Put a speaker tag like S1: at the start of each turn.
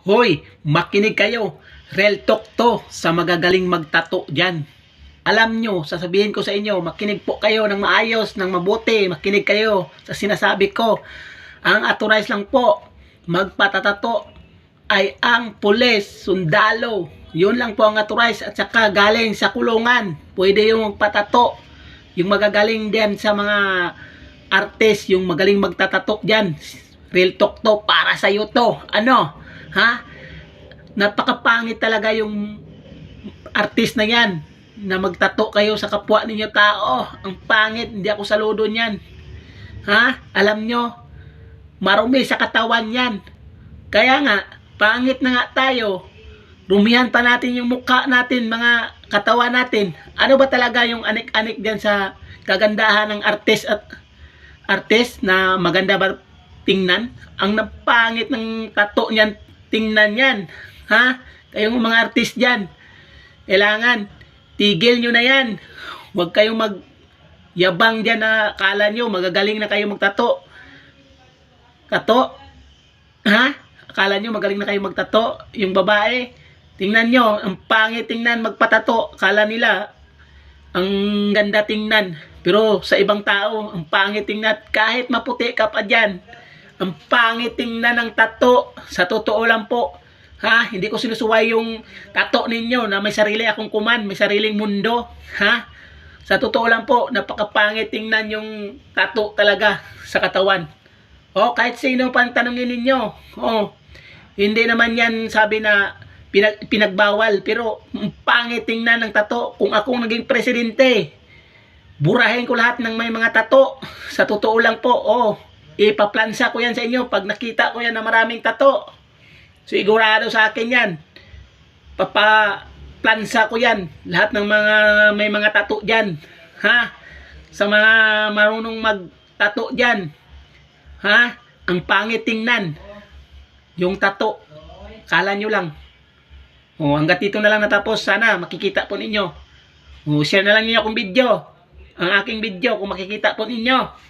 S1: Hoy, makinig kayo. Real talk to sa magagaling magtato dyan. Alam nyo, sasabihin ko sa inyo, makinig po kayo ng maayos, ng mabuti, makinig kayo sa sinasabi ko. Ang authorized lang po, magpatatato ay ang pulis, sundalo. Yun lang po ang authorized at saka galing sa kulungan. Pwede yung magpatato. Yung magagaling diyan sa mga artist, yung magaling magtatato diyan. Real talk to, para sa iyo to. Ano? Ha? Napakapangit talaga yung artist na yan na magtato kayo sa kapwa ninyo tao. Ang pangit, hindi ako saludo niyan. Ha? Alam nyo, marumi sa katawan yan. Kaya nga, pangit na nga tayo. Rumihan pa natin yung mukha natin, mga katawan natin. Ano ba talaga yung anik-anik diyan sa kagandahan ng artist at artist na maganda ba tingnan? Ang napangit ng tato niyan, tingnan yan. Ha? Kayong mga artist diyan. Kailangan, tigil nyo na yan. Huwag kayong mag yabang dyan na kala nyo, magagaling na kayo magtato. Tato? Ha? Akala nyo magaling na kayo magtato? Yung babae, tingnan nyo, ang pangit tingnan magpatato. Akala nila, ang ganda tingnan. Pero sa ibang tao, ang pangit tingnan. Kahit maputi ka pa dyan, ang pangit tingnan ng tato. Sa totoo lang po, ha? Hindi ko sinusuway yung tato ninyo na may sarili akong kuman, may sariling mundo, ha? Sa totoo lang po, napakapangit tingnan yung tato talaga sa katawan. O, kahit sino pang tanongin ninyo. O, hindi naman yan sabi na pinag, pinagbawal. Pero, ang pangit tingnan ng tato. Kung akong naging presidente, burahin ko lahat ng may mga tato. Sa totoo lang po, o, ipaplansa ko yan sa inyo pag nakita ko yan na maraming tato. Sigurado sa akin yan. Papaplansa ko yan. Lahat ng mga may mga tato dyan. Ha? Sa mga marunong magtato dyan. Ha? Ang pangit tingnan. Yung tato. Kala nyo lang. O, hanggat dito na lang natapos. Sana makikita po ninyo. O, share na lang ninyo akong video. Ang aking video kung makikita po ninyo.